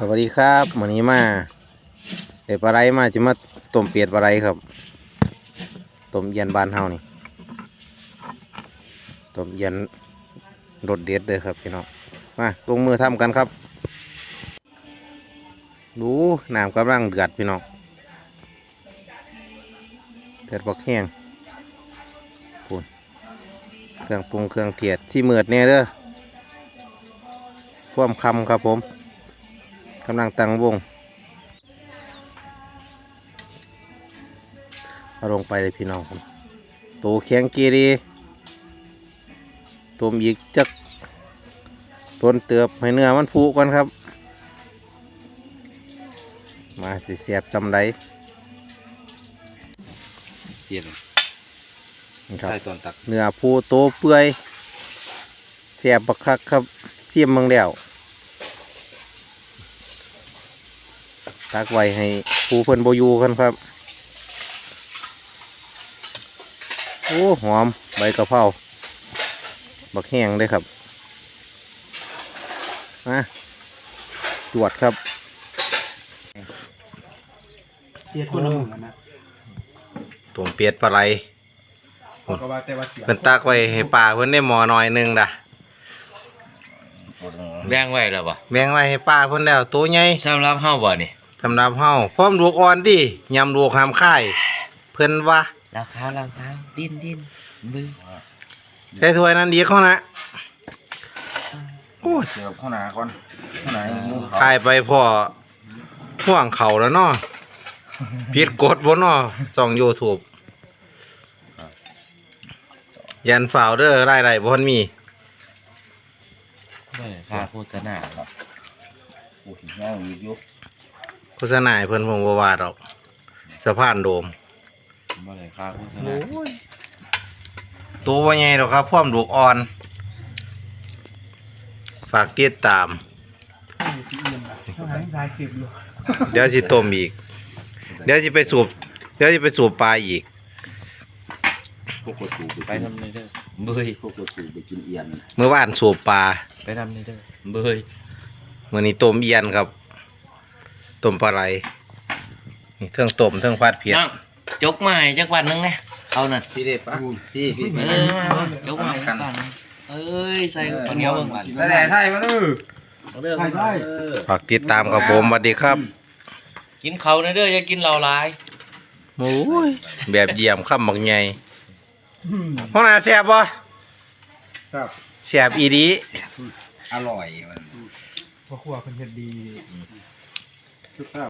สวัสดีครับวันนี้มาเดี๋ยวปลาไหลมาจะมาต้มเป็ดปลาไหลครับต้มเย็นบานเฮานี่ต้มเย็นรสเด็ดเลยครับพี่น้องมาลงมือทำกันครับดูน้ำกำลังเดือดพี่น้องเดือดบักแห้งพูนเครื่องปรุงเครื่องเทียดที่เมือดเนี่ยเด้อพ่วมคำครับผม กำลังตั้งวงเอาลงไปเลยพี่น้องครับตัวแข็งกีรีต้มอีกจักต้นเตือบให้เนื้อมันผูก่อนครับ มาสิเสียบซำไรเย็นนี่ครับใต้ตอนตักเนื้อผูโตเปื่อยเสียบบักคักครับเสียมเมืองแล้ว ตักไว้ให้ผูเพิ่นโบอยูกันครับ โอ้หอมใบกะเพราบักแห้งเลยครับมาจวดครับเสียคนละหมื่นแล้วนะตุ่มเปียดปลาไหลผมก็ว่าแต่ว่าเสียเพิ่นตักไว้ให้ปลาเพิ่นได้หมอหน่อยหนึงด่ะแบ่งไว้แล้วบ่แบ่งไว้ให้ปลาเพิ่นแล้วตัวใหญ่สำหรับเฮาบ่นี่ สำหรับเฮาพร้อมลูกอ่อนดิยำลูกหามค่าย เพิ่นว่าราคาราคาดิ้นดิ้นมือใช้ถ้วยนั้นดีเขานะโอ้ยเสือข้างหน้าก่อนข้างหน้างูเขาถ่ายไปพอห่วงเขาแล้วเนาะผิดกฎบ่เนาะส่อง YouTube ยันฝ่าวเด้อรายได้บ่ทันมีบ่ได้ค่าโฆษณาครับโอ้ยย่างอีกอยู่ โฆษณาให้เพิ่นผมบ่ว่าดอกสะพานโดมบ่ได้ค่าโฆษณาตัวว่าไงดอกครับพร้อมลูกอ่อน ฝากติดตามให้ที่เอี่ยมละต้องหาที่ทายเก็บอยู่เดี๋ยวสิต้มอีก เดี๋ยวสิไปสูบ เดี๋ยวสิไปสูบปลาอีก พวกกระสูบไปไปนำในเด้อเบยพวกกระสูบไปกินเอียน เมื่อวานสูบปลาไปนำในเด้อเบย มื่อนี้ต้มเอียนครับ ต้มปลาไหลนี่เทิงต้มเทิงพัดเพียดนั่งจกมาให้จักวันหนึงนะเอานั่นพี่เด็ดปะพี่พี่เออมาจกมาให้จักวันหนึ่งเอ้ยใส่ข้าวเหนียวเบิ่งบัดไปไหนไทยมาดูเอาเด้อใช่ใช่ฝากติดตามกับผมสวัสดีครับกินข้าวในเด้ออย่ากินเหล้าหลาย โอ้ยแบบเยี่ยมคำบักใหญ่ห้องน้าแซ่บบ่ครับแซ่บอีดี อร่อยมัน พ่อครัวเป็นเฮ็ดดี สุดท้าย